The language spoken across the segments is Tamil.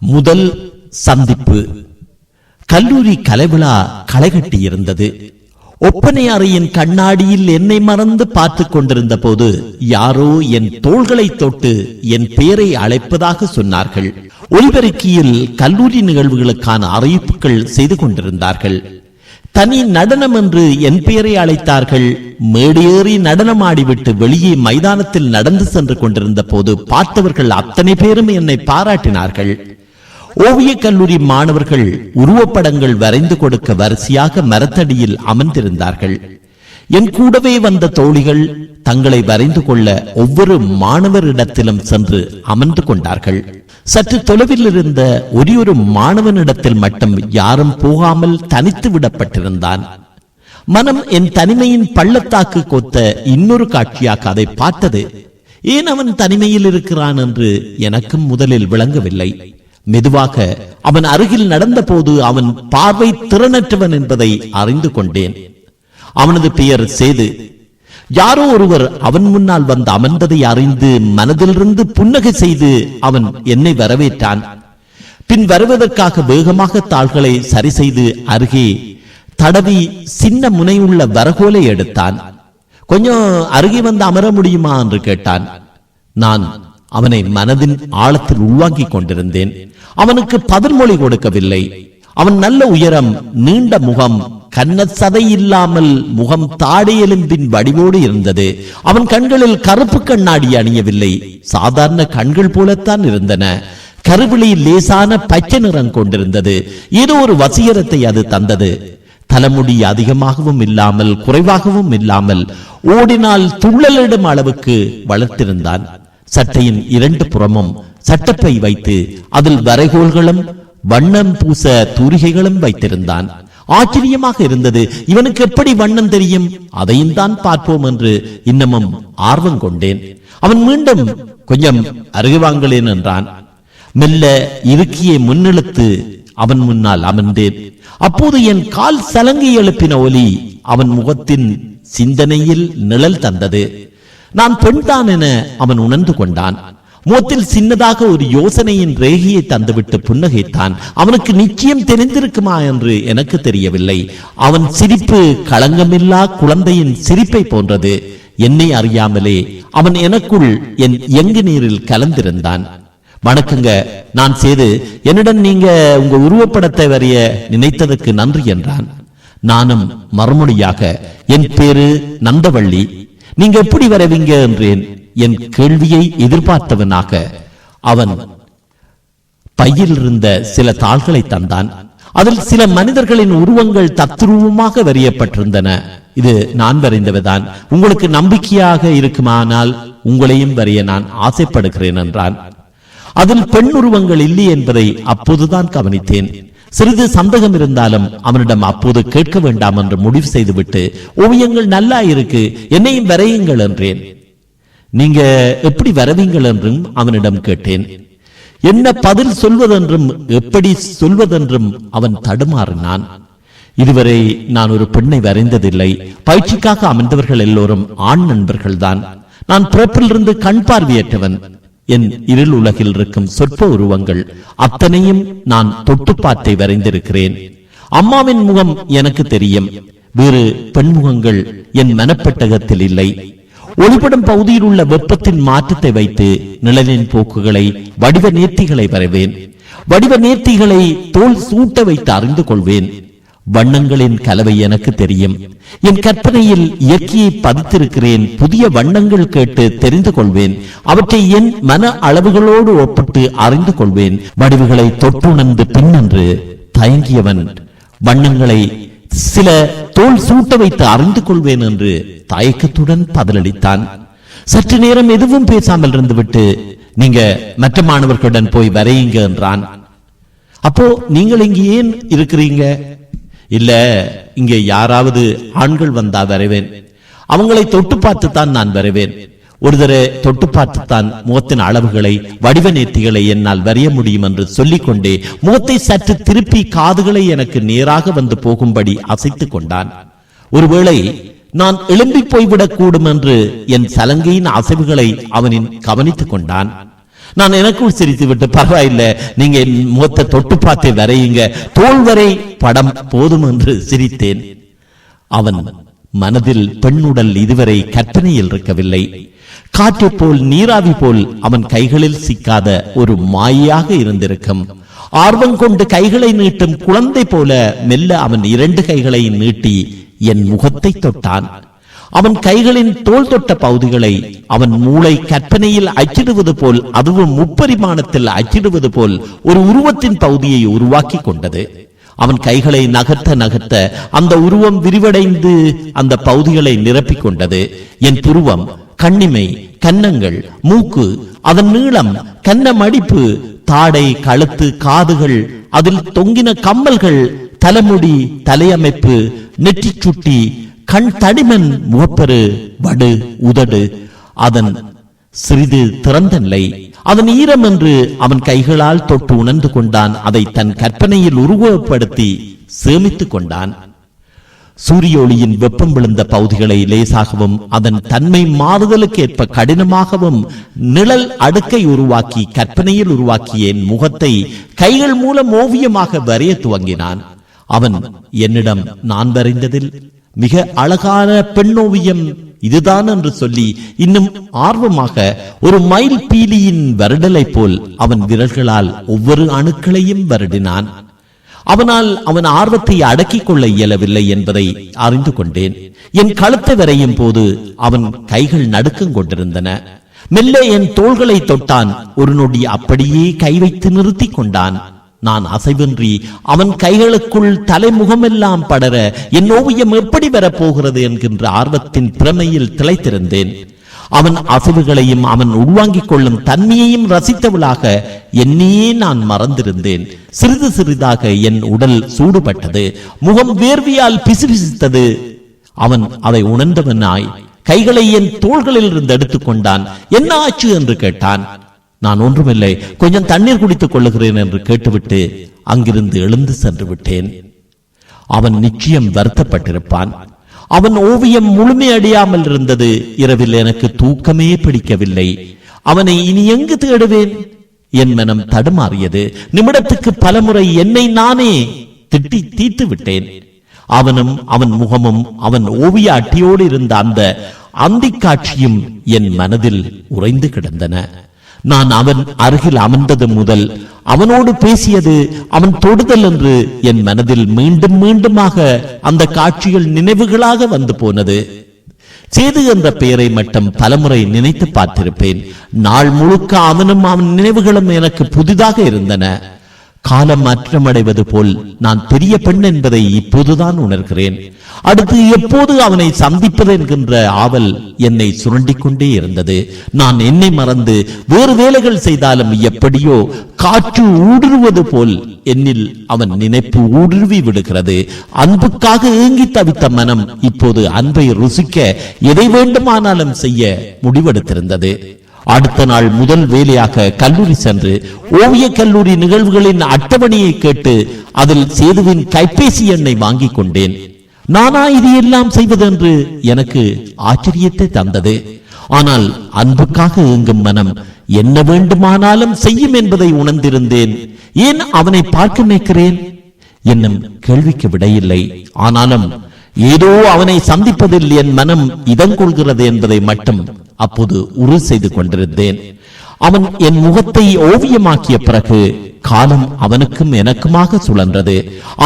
முதல் சந்திப்பு. கல்லூரி கலைவிழா களைகட்டி இருந்தது ஒப்பனை அறையின் கண்ணாடியில் என்னை மறந்து பார்த்து கொண்டிருந்த போது யாரோ என் தோள்களை தொட்டு என் பெயரை அழைப்பதாக சொன்னார்கள். ஒலிபெருக்கியில் கல்லூரி நிகழ்வுகளுக்கான அறிவிப்புகள் செய்து கொண்டிருந்தார்கள். தனி நடனம் என்று என் பெயரை அழைத்தார்கள். மேடேறி நடனமாடிவிட்டு வெளியே மைதானத்தில் நடந்து சென்று கொண்டிருந்த போது பார்த்தவர்கள் அத்தனை பேரும் என்னை பாராட்டினார்கள். ஓவியக் கல்லூரி மாணவர்கள் உருவப்படங்கள் வரைந்து கொடுக்க வரிசையாக மரத்தடியில் அமர்ந்திருந்தார்கள். என் கூடவே வந்த தோழிகள் தங்களை வரைந்து கொள்ள ஒவ்வொரு மாணவரிடத்திலும் சென்று அமர்ந்து கொண்டார்கள். சற்று தொலைவில் இருந்த ஒரே ஒரு மாணவனிடத்தில் மட்டும் யாரும் போகாமல் தனித்து விடப்பட்டிருந்தான். மனம் என் தனிமையின் பள்ளத்தாக்கு கொத்த இன்னொரு காட்சியாக அதை பார்த்தது. ஏன் அவன் தனிமையில் இருக்கிறான் என்று எனக்கும் முதலில் விளங்கவில்லை. மெதுவாக அவன் அருகில் நடந்தபோது அவன் பார்வை திறனற்றவன் என்பதை அறிந்து கொண்டேன். அவனது பெயர் சேது. யாரோ ஒருவர் அவன் முன்னால் வந்து அமர்ந்ததை அறிந்து மனதிலிருந்து புன்னகை செய்து அவன் என்னை வரவேற்றான். பின் வருவதற்காக வேகமாக தாள்களை சரி செய்து அருகே தடவி சின்ன முனையுள்ள வரகோலை எடுத்தான். கொஞ்சம் அருகே வந்து அமர முடியுமா? என்று கேட்டான். நான் அவனை மனதின் ஆழத்தில் உள்வாங்கிக் கொண்டிருந்தேன். அவனுக்கு பதில்மொழி கொடுக்கவில்லை. அவன் நல்ல உயரம் நீண்ட முகம் கண்ண சதை இல்லாமல் முகம் தாடி எலும்பின் வடிவோடு இருந்தது. அவன் கண்களில் கருப்பு கண்ணாடி அணியவில்லை. சாதாரண கண்கள் போலத்தான் இருந்தன. கருவிழி லேசான பச்சை நிறம் கொண்டிருந்தது. ஏதோ ஒரு வசீகரத்தை அது தந்தது. தலைமுடி அதிகமாகவும் இல்லாமல் குறைவாகவும் இல்லாமல் ஓடினால் துள்ளலிடும் அளவுக்கு வளர்த்திருந்தான். சட்டையின் இரண்டு புறமும் சட்டப்பை வைத்து அதில் வரைகோல்களும் வண்ணம் பூச தூரிகைகளும் வைத்திருந்தான். ஆச்சரியமாக இருந்தது இவனுக்கு எப்படி வண்ணம் தெரியும்? அதையும் தான் பார்ப்போம் என்று இன்னமும் ஆர்வம் கொண்டேன். அவன் மீண்டும் கொஞ்சம் அருகுவாங்களேன் என்றான். மெல்ல இருக்கியை முன்னிழுத்து அவன் முன்னால் அமர்ந்தேன். அப்போது என் கால் சலங்கை எழுப்பின ஒலி அவன் முகத்தின் சிந்தனையில் நிழல் தந்தது. நான் பெண்தான் என அவன் உணர்ந்து கொண்டான். மூத்தில் சின்னதாக ஒரு யோசனையின் ரேகையை தந்துவிட்டு புன்னகைத்தான். அவனுக்கு நிச்சயம் தெரிந்திருக்குமா என்று எனக்கு தெரியவில்லை. அவன் சிரிப்பு களங்கமில்லா குழந்தையின் சிரிப்பை போன்றது. என்னை அறியாமலே அவன் எனக்குள் என் எங்கு நீரில் கலந்திருந்தான். வணக்கங்க நான் சேது. என்னிடம் நீங்க உங்க உருவப்படத்தை வரைய நினைத்ததற்கு நன்றி என்றான். நானும் மறுமொழியாக என் பேரு நந்தவள்ளி. நீங்க எப்படி வரவீங்க என்றேன். என் கேள்வியை எதிர்பார்த்தவனாக அவன் பையில் இருந்த சில தாள்களை தந்தான். அதில் சில மனிதர்களின் உருவங்கள் தத்ரூபமாக வரையப்பட்டிருந்தன. இது நான் வரைந்தவைதான் உங்களுக்கு நம்பிக்கையாக இருக்குமானால் உங்களையும் வரைய நான் ஆசைப்படுகிறேன் என்றான். அதில் பெண் உருவங்கள் இல்லை என்பதை அப்போதுதான் கவனித்தேன். சிறிது சந்தேகம் இருந்தாலும் அவனிடம் அப்போது கேட்க வேண்டாம் என்று முடிவு செய்துவிட்டு ஓவியங்கள் நல்லா இருக்கு என்னையும் வரையுங்கள் என்றேன். நீங்க எப்படி வரவீங்கள் என்றும் அவனிடம் கேட்டேன். என்ன பதில் சொல்வதென்றும் எப்படி சொல்வதென்றும் அவன் தடுமாறினான். இதுவரை நான் ஒரு பெண்ணை வரைந்ததில்லை. பயிற்சிக்காக அமர்ந்தவர்கள் எல்லோரும் ஆண் நண்பர்கள்தான். நான் பிறப்பிலிருந்து கண் பார்வையற்றவன். என் இருள் உலகில் இருக்கும் சொற்ப உருவங்கள் அத்தனையும் நான் தொட்டு பார்த்தை வரைந்திருக்கிறேன். அம்மாவின் முகம் எனக்கு தெரியும். வேறு பெண்முகங்கள் என் மனப்பெட்டகத்தில் இல்லை. ஒளிபடும் பகுதியில் உள்ள வெப்பத்தின் மாற்றத்தை வைத்து நிழலின் போக்குகளை வடிவ நேர்த்திகளை வரைவேன். வடிவ நேர்த்திகளை தோல் சூட்ட வைத்து அறிந்து கொள்வேன். வண்ணங்களின் கலவை எனக்கு தெரியும். என் கற்பனையில் இயற்கையை பதித்திருக்கிறேன். புதிய வண்ணங்கள் கேட்டு தெரிந்து கொள்வேன். அவற்றை என் மன அளவுகளோடு ஒப்பிட்டு அறிந்து கொள்வேன். வடிவுகளை தொட்டுணர்ந்து பின்னன்று தயங்கியவன். வண்ணங்களை சில தோல் சூட்ட வைத்து அறிந்து கொள்வேன் என்று தயக்கத்துடன் பதிலளித்தான். சற்று நேரம் எதுவும் பேசாமல் இருந்துவிட்டு நீங்க மற்ற மாணவர்களுடன் போய் வரையுங்க என்றான். அப்போ நீங்கள் இங்கு ஏன் இருக்கிறீங்க? இல்ல இங்கே யாராவது ஆண்கள் வந்தா வரைவேன். அவங்களை தொட்டு பார்த்துத்தான் நான் வரைவேன். ஒரு தடவை தொட்டு பார்த்துத்தான் முகத்தின் அளவுகளை வடிவ நேர்த்திகளை என்னால் வரைய முடியும் என்று சொல்லிக்கொண்டே முகத்தை சற்று திருப்பி காதுகளை எனக்கு நேராக வந்து போகும்படி அசைத்துக் கொண்டான். ஒருவேளை நான் எழும்பி போய்விடக் கூடும் என்று என் சலங்கையின் அசைவுகளை அவனின் கவனித்துக் கொண்டான். நான் எனக்குள் சிரித்து விட்டு பரவாயில்லை. நீங்க என் முகத்தை தொட்டு பார்த்து வரையுங்க. தோல் வரை படம் போதும் என்று சிரித்தேன். அவன் மனதில் பெண்ணுடல் இதுவரை கற்பனையில் இருக்கவில்லை. காற்று போல் நீராவி போல் அவன் கைகளில் சிக்காத ஒரு மாயாக இருந்திருக்கும். ஆர்வம் கொண்டு கைகளை நீட்டும் குழந்தை போல மெல்ல அவன் இரண்டு கைகளை நீட்டி என் முகத்தை தொட்டான். அவன் கைகளின் தோல் தொட்ட பகுதிகளை அவன் மூளை கற்பனையில் அச்சிடுவது போல் அதுவும் முப்பரிமாணத்தில் அச்சிடுவது போல் ஒரு உருவத்தின் பகுதியை உருவாக்கி கொண்டது. அவன் கைகளை நகர்த்த நகர்த்த அந்த உருவம் விரிவடைந்து அந்த பகுதிகளை நிரப்பிக் கொண்டது. என் புருவம் கண்ணிமை கன்னங்கள் மூக்கு அதன் நீளம் கன்ன மடிப்பு தாடை கழுத்து காதுகள் அதில் தொங்கின கம்மல்கள் தலைமுடி தலையமைப்பு நெற்றி சுட்டி கண் தடிமன் முகப்பரு வடு உதடு. அதன் சிறிது திறந்த நிலை. அதன் ஈரம் என்று அவன் கைகளால் தொட்டு உணர்ந்து கொண்டான். அதை தன் கற்பனையில் உருவப்படுத்தி சேமித்துக் கொண்டான். சூரிய ஒளியின் வெப்பம் விழுந்த பகுதிகளை லேசாகவும் அதன் தன்மை மாறுதலுக்கு ஏற்ப கடினமாகவும் நிழல் அடுக்கை உருவாக்கி கற்பனையில் உருவாக்கிய என் முகத்தை கைகள் மூலம் ஓவியமாக வரைய துவங்கினான். அவன் என்னிடம் நான் வரைந்ததில் மிக அழகான பெண்ணோவியம் இதுதான் என்று சொல்லி இன்னும் ஆர்வமாக ஒரு மயில் பீலியின் வருடலை போல் அவன் விரல்களால் ஒவ்வொரு அணுக்களையும் வருடினான். அவனால் அவன் ஆர்வத்தை அடக்கிக் கொள்ள இயலவில்லை என்பதை அறிந்து கொண்டேன். என் கழுத்தை வரையும் போது அவன் கைகள் நடுக்கம் கொண்டிருந்தன. மெல்ல என் தோள்களை தொட்டான். ஒரு நொடி அப்படியே கை வைத்து நிறுத்திக் கொண்டான். நான் அசைவின்றி அவன் கைகளுக்குள் தலைமுகமெல்லாம் படர என் ஓவியம் எப்படி வரப்போகிறது என்கின்ற ஆர்வத்தின் பிரமையில் திளைத்திருந்தேன். அவன் அசைவுகளையும் அவன் உள்வாங்கிக் கொள்ளும் தன்மையையும் ரசித்தவளாக என்னையே நான் மறந்திருந்தேன். சிறிது சிறிதாக என் உடல் சூடுபட்டது. முகம் வேர்வியால் பிசுபிசுத்தது. அவன் அதை உணர்ந்தவனாய் கைகளை என் தோள்களில் இருந்து எடுத்துக்கொண்டான் என்ன ஆச்சு? என்று கேட்டான். நான் ஒன்றுமில்லை. கொஞ்சம் தண்ணீர் குடித்துக் கொள்ளுகிறேன் என்று கேட்டுவிட்டு அங்கிருந்து எழுந்து சென்று விட்டேன். அவன் நிச்சயம் வருத்தப்பட்டிருப்பான். அவன் ஓவியம் முழுமையடையாமல் இருந்தது. இரவில் எனக்கு தூக்கமே பிடிக்கவில்லை. அவனை இனி எங்கு தேடுவேன்? என் மனம் தடுமாறியது. நிமிடத்துக்கு பலமுறை என்னை நானே திட்டி தீர்த்து விட்டேன். அவனும் அவன் முகமும் அவன் ஓவிய அட்டியோடு இருந்த அந்த அந்திக் காட்சியும் என் மனதில் உறைந்து கிடந்தன. நான் அவன் அருகில் அமர்ந்தது முதல் அவனோடு பேசியது அவன் தொடுதல் என்று என் மனதில் மீண்டும் மீண்டுமாக அந்த காட்சிகள் நினைவுகளாக வந்து போனது. சேது என்ற பெயரை மட்டும் பலமுறை நினைத்து பார்த்திருப்பேன். நாள் முழுக்க அவனும் அவன் நினைவுகளும் எனக்கு புதிதாக இருந்தன. காலம் மாற்றமடைவது போல் நான் பெரிய பெண் என்பதை இப்போதுதான் உணர்கிறேன். அடுத்து எப்போது அவனை சந்திப்பது என்கின்ற ஆவல் என்னை சுரண்டிக் கொண்டே இருந்தது. நான் என்னை மறந்து வேறு வேலைகள் செய்தாலும் எப்படியோ காற்று ஊடுருவது போல் என்னில் அவன் நினைப்பு ஊடுருவி விடுகிறது. அன்புக்காக ஏங்கி தவித்த மனம் இப்போது அன்பை ருசிக்க எதை வேண்டுமானாலும் செய்ய முடிவெடுத்திருந்தது. அடுத்த நாள் முதல் வேலையாக கல்லூரி சென்று ஓவிய கல்லூரி நிகழ்வுகளின் அட்டவணையை கேட்டு அதில் சேதுவின் கைபேசி எண்ணை வாங்கிக் கொண்டேன். நானா இது எல்லாம் செய்வதென்று எனக்கு ஆச்சரியத்தை தந்தது. ஆனால் அன்புக்காக இயங்கும் மனம் என்ன வேண்டுமானாலும் செய்யும் என்பதை உணர்ந்திருந்தேன். ஏன் அவனை பார்க்க நினைக்கிறேன்? என்னும் கேள்விக்கு விடையில்லை. ஆனாலும் ஏதோ அவனை சந்திப்பதில் என் மனம் இதங்கொள்கிறது என்பதை மட்டும் அப்போது உறுதி செய்து கொண்டிருந்தேன். அவன் என் முகத்தை ஓவியமாக்கிய பிறகு காலம் அவனுக்கும் எனக்குமாக சுழன்றது.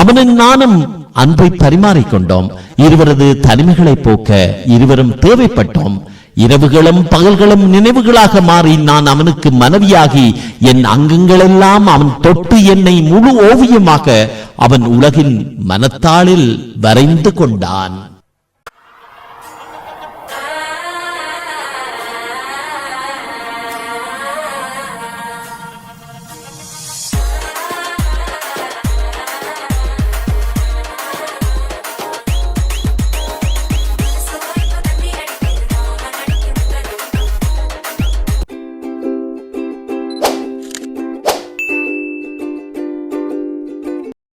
அவனும் நானும் அன்பை பரிமாறிக்கொண்டோம் இருவரது தனிமைகளை போக்க இருவரும் தேவைப்பட்டோம். இரவுகளும் பகல்களும் நினைவுகளாக மாறி நான் அவனுக்கு மனைவியாகி என் அங்கங்களெல்லாம் அவன் தொட்டு என்னை முழு ஓவியமாக அவன் உலகின் மனத்தாளில் வரைந்து கொண்டான்.